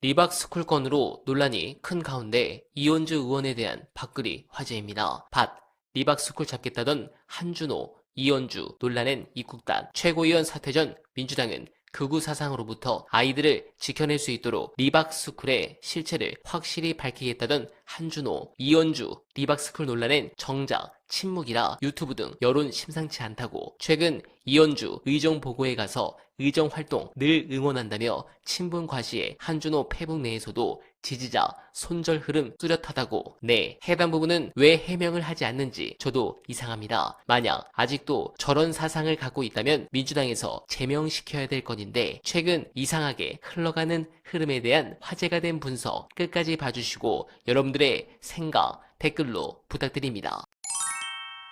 리박스쿨 건으로 논란이 큰 가운데 이원주 의원에 대한 밥글이 화제입니다. 밭, 리박스쿨 잡겠다던 한준호, 이원주 논란엔 입국단, 최고위원 사퇴 전 민주당은 극우 사상으로부터 아이들을 지켜낼 수 있도록 리박스쿨의 실체를 확실히 밝히겠다던 한준호, 이원주, 리박스쿨 논란엔 정작 침묵이라 유튜브 등 여론 심상치 않다고 최근 이원주 의정 보고에 가서 의정 활동 늘 응원한다며 친분 과시에 한준호 페북 내에서도 지지자 손절 흐름 뚜렷하다고. 네 해당 부분은 왜 해명을 하지 않는지 저도 이상합니다. 만약 아직도 저런 사상을 갖고 있다면 민주당에서 제명시켜야 될 건인데 최근 이상하게 흘러가는 흐름에 대한 화제가 된 분석 끝까지 봐주시고 여러분들의 생각 댓글로 부탁드립니다.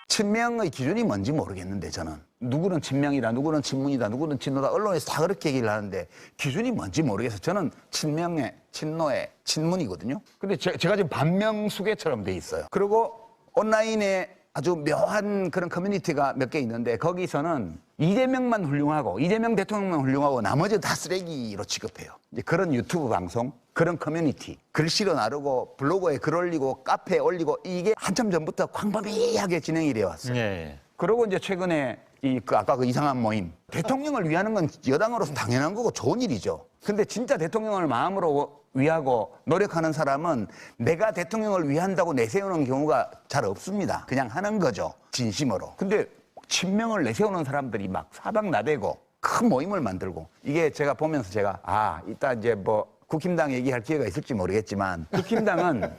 친명의 기준이 뭔지 모르겠는데 저는. 누구는 친명이다 누구는 친문이다 누구는 친노다 언론에서 다 그렇게 얘기를 하는데 기준이 뭔지 모르겠어요. 저는 친명의 친노의 친문이거든요. 근데 제, 가 지금 반명수계처럼 돼 있어요. 그리고 온라인에 아주 묘한 그런 커뮤니티가 몇 개 있는데 거기서는 이재명만 훌륭하고 이재명 대통령만 훌륭하고 나머지 다 쓰레기로 취급해요 이제 그런 유튜브 방송 그런 커뮤니티 글씨로 나르고 블로그에 글 올리고 카페에 올리고 이게 한참 전부터 광범위하게 진행이 되어 왔어요 예. 그리고 이제 최근에 이 그 아까 그 이상한 모임 대통령을 위하는 건 여당으로서 당연한 거고 좋은 일이죠. 근데 진짜 대통령을 마음으로 위하고 노력하는 사람은 내가 대통령을 위한다고 내세우는 경우가 잘 없습니다. 그냥 하는 거죠. 진심으로. 근데 친명을 내세우는 사람들이 막 사방 나대고 큰 모임을 만들고 이게 제가 보면서 제가 아 이따 이제 뭐 국힘당 얘기할 기회가 있을지 모르겠지만 국힘당은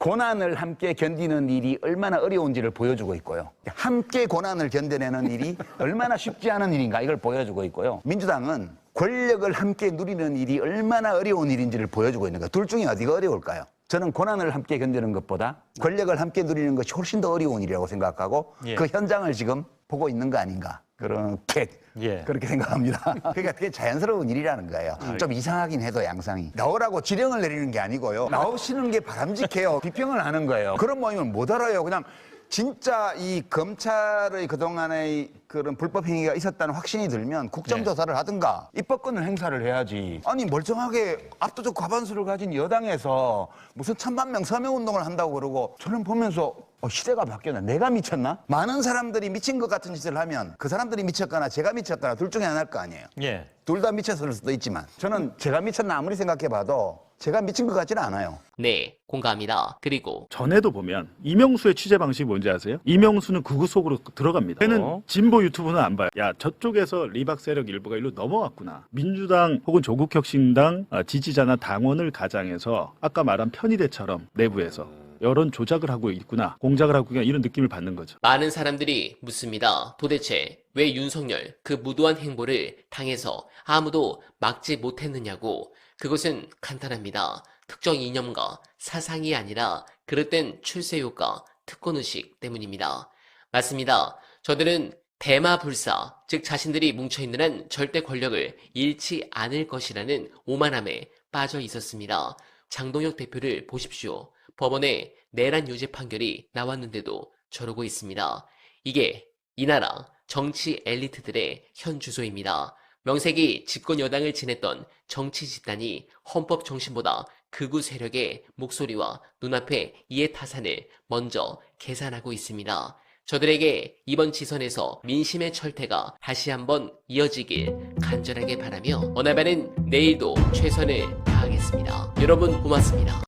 고난을 함께 견디는 일이 얼마나 어려운지를 보여주고 있고요. 함께 고난을 견뎌내는 일이 얼마나 쉽지 않은 일인가 이걸 보여주고 있고요. 민주당은 권력을 함께 누리는 일이 얼마나 어려운 일인지를 보여주고 있는 거예요. 둘 중에 어디가 어려울까요? 저는 고난을 함께 견디는 것보다 권력을 함께 누리는 것이 훨씬 더 어려운 일이라고 생각하고 예. 그 현장을 지금 보고 있는 거 아닌가. 그렇게 예. 그렇게 생각합니다. 그러니까 되게 자연스러운 일이라는 거예요. 좀 이상하긴 해도 양상이 나오라고 지령을 내리는 게 아니고요. 나오시는 게 바람직해요. 비평을 하는 거예요. 그런 모임을 못 알아요. 그냥 진짜 이 검찰의 그동안의 그런 불법 행위가 있었다는 확신이 들면 국정조사를 하든가 입법권을 행사를 해야지. 아니 멀쩡하게 압도적 과반수를 가진 여당에서 무슨 천만 명 서명 운동을 한다고 그러고 저는 보면서 어, 시대가 바뀌었나? 내가 미쳤나? 많은 사람들이 미친 것 같은 짓을 하면 그 사람들이 미쳤거나 제가 미쳤거나 둘 중에 하나일 거 아니에요. 예. 둘 다 미쳤을 수도 있지만 저는 제가 미쳤나 아무리 생각해봐도 제가 미친 것 같지는 않아요. 네 공감합니다 그리고 전에도 보면 이명수의 취재 방식이 뭔지 아세요? 이명수는 극우 속으로 들어갑니다. 걔는 어? 진보 유튜브는 안 봐요. 야 저쪽에서 리박 세력 일부가 일로 넘어왔구나. 민주당 혹은 조국혁신당 아, 지지자나 당원을 가장해서 아까 말한 편의대처럼 내부에서 여론 조작을 하고 있구나, 공작을 하고 있구나 이런 느낌을 받는 거죠. 많은 사람들이 묻습니다. 도대체 왜 윤석열 그 무도한 행보를 당해서 아무도 막지 못했느냐고. 그것은 간단합니다. 특정 이념과 사상이 아니라 그릇된 출세효과, 특권의식 때문입니다. 맞습니다. 저들은 대마불사, 즉 자신들이 뭉쳐있는 한 절대 권력을 잃지 않을 것이라는 오만함에 빠져 있었습니다. 장동혁 대표를 보십시오. 법원에 내란 유죄 판결이 나왔는데도 저러고 있습니다. 이게 이 나라 정치 엘리트들의 현 주소입니다. 명색이 집권 여당을 지냈던 정치 집단이 헌법 정신보다 극우 세력의 목소리와 눈앞에 이해 타산을 먼저 계산하고 있습니다. 저들에게 이번 지선에서 민심의 철퇴가 다시 한번 이어지길 간절하게 바라며 어나바는 내일도 최선을 다하겠습니다. 여러분 고맙습니다.